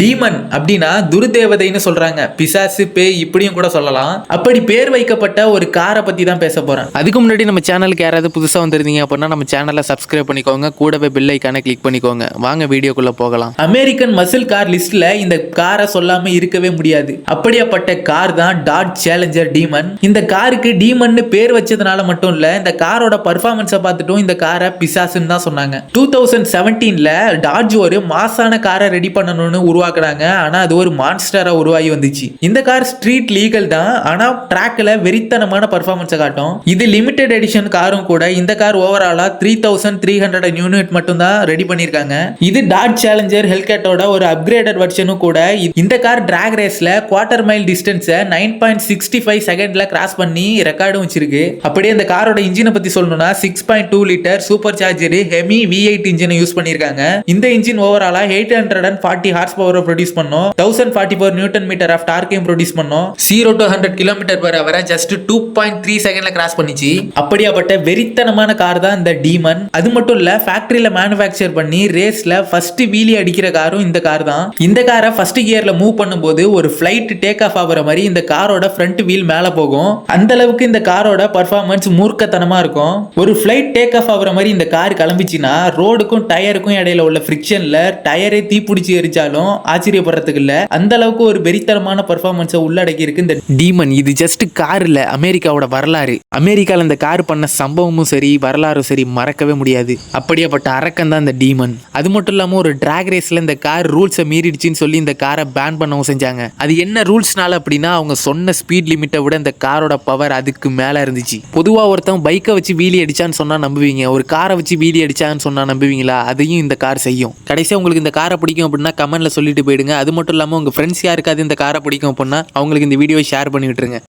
Demon அப்படின்னா துர்தேவதைன்னு சொல்றாங்க. பிசாசு பேய் இப்படியும் கூட சொல்லலாம். அப்படி பேர் வைக்கப்பட்ட ஒரு காரை பத்தி தான் பேச போறேன். அதுக்கு முன்னாடி நம்ம சேனலுக்கு யாராவது புதுசா வந்திருந்தீங்க அப்படின்னா நம்ம சேனலை சப்ஸ்கிரைப் பண்ணிக்கோங்க. கூடவே பில் ஐக்கான கிளிக் பண்ணிக்கோங்க. வாங்க வீடியோக்குள்ள போகலாம். அமெரிக்கன் மசில் கார் லிஸ்ட்ல இந்த காரை சொல்லாம இருக்கவே முடியாது. அப்படியாப்பட்ட கார் தான் டாட் சேலஞ்சர் டீமன் இந்த காருக்கு டீமன் பேர் வச்சதுனால மட்டும் இல்ல இந்த காரோட பர்ஃபார்மன்ஸை பார்த்துட்டும் இந்த காரை பிசாசுன்னு தான் சொன்னாங்க. டூ தௌசண்ட் செவன்டீன்ல டாட்ஜ் ஒரு மாசான காரை ரெடி பண்ணணும்னு உருவாக்குனாங்க. ஆனா அது ஒரு மான்ஸ்டரா உருவாகி வந்துச்சு. இந்த கார் ஸ்ட்ரீட் லீகல் தான். ஆனா ட்ராக்ல வெறித்தனமான பர்ஃபார்மன்ஸை காட்டும். இது லிமிடெட் எடிஷன் காரும் கூட இந்த கார் ஓவராலா three thousand three hundred unit மட்டும் தான் ரெடி பண்ணியிருக்காங்க இது டாட் சேலஞ்சர் ஹெல்கேட்டோட ஒரு அப்கிரேடட் வெர்ஷனும் கூட இந்த கார் டிராக் ரேஸ்ல குவார்டர் மைல் டிஸ்டன்ஸை நைன் பாயிண்ட் சிக்ஸ்டி ஃபைவ் செகண்ட்ல கிராஸ் பண்ணி ரெக்கார்டும் வச்சிருக்கு. அப்படியே இந்த காரோட இன்ஜினை பத்தி சொல்லணும்னா six point two litre supercharger Hemi V eight இன்ஜினை யூஸ் பண்ணியிருக்காங்க இந்த இன்ஜின் ஓவராலா eight hundred and forty horse பவரை ப்ரொடியூஸ் பண்ணும். Thousand forty four newton metre of டார்க்கையும் produce பண்ணும். Zero to hundred kilometre per அவரை ஜஸ்ட் டூ பாயிண்ட் த்ரீ செகண்ட்ல cross பண்ணிச்சு. அப்படியாப்பட்ட வெறித்தனமான கார் தான் இந்த டீமன் அது மட்டும் இல்ல ஃபேக்டரியில மேனுஃபேக்சர் பண்ணி ரேஸ்ல ஃபர்ஸ்ட் வீலி அடிக்கிற காரும் இந்த கார் தான். இந்த காரை ஃபர்ஸ்ட் கியர்ல மூவ் பண்ணும்போது ஒரு ஃபிளைட் டேக் ஆஃப் ஆகுற மாதிரி இந்த காரோட ஃப்ரண்ட் வீல் மேல போகும். அந்த அளவுக்கு இந்த காரோட பர்ஃபார்மன்ஸ் மூர்க்கத்தனமா இருக்கும். ஒரு ஃபிளைட் டேக் ஆஃப் ஆகுற மாதிரி இந்த கார் கிளம்பிச்சுன்னா ரோடுக்கும் டயருக்கும் இடையில உள்ள ஃப்ரிக்ஷன்ல டயரே தீ பிடிச்சி எரிச்சாலும் ஆச்சரியப்படுறதுக்கு இல்ல அந்த அளவுக்கு ஒரு வெறித்தனமான பர்ஃபார்மன்ஸை உள்ளடக்கி இருக்கு இந்த டீமன் இது ஜஸ்ட் கார் இல்லை அமெரிக்காவோட வரலாறு. அமெரிக்காவில் இந்த கார் பண்ண சம்பவமும் சரி வரலாறும் சரி மறக்கவே முடியாது. அப்படியேப்பட்ட அரக்கன் தான் இந்த டீமன் அது மட்டும் இல்லாமல் ஒரு டிராக் ரேஸில் இந்த கார் ரூல்ஸை மீறிடுச்சுன்னு சொல்லி இந்த காரை பேன் பண்ணவும் செஞ்சாங்க. அது என்ன ரூல்ஸ்னால அப்படின்னா அவங்க சொன்ன ஸ்பீட் லிமிட்டை விட இந்த காரோட பவர் அதுக்கு மேலே இருந்துச்சு. பொதுவாக ஒருத்தன் பைக்கை வச்சு வீலி அடிச்சான்னு சொன்னால் நம்புவீங்க. ஒரு காரை வச்சு வீலி அடிச்சான்னு சொன்னால் நம்புவீங்களா? அதையும் இந்த கார் செய்யும். கடைசியாக உங்களுக்கு இந்த காரை பிடிக்கும் அப்படின்னா கமெண்ட்ல சொல்லிட்டு போயிடுங்க. அது மட்டும் இல்லாமல் உங்கள் ஃப்ரெண்ட்ஸ் யாருக்காவது இந்த காரை பிடிக்கும் அப்படின்னா அவங்களுக்கு இந்த வீடியோவை ஷேர் பண்ணி விட்டுருங்க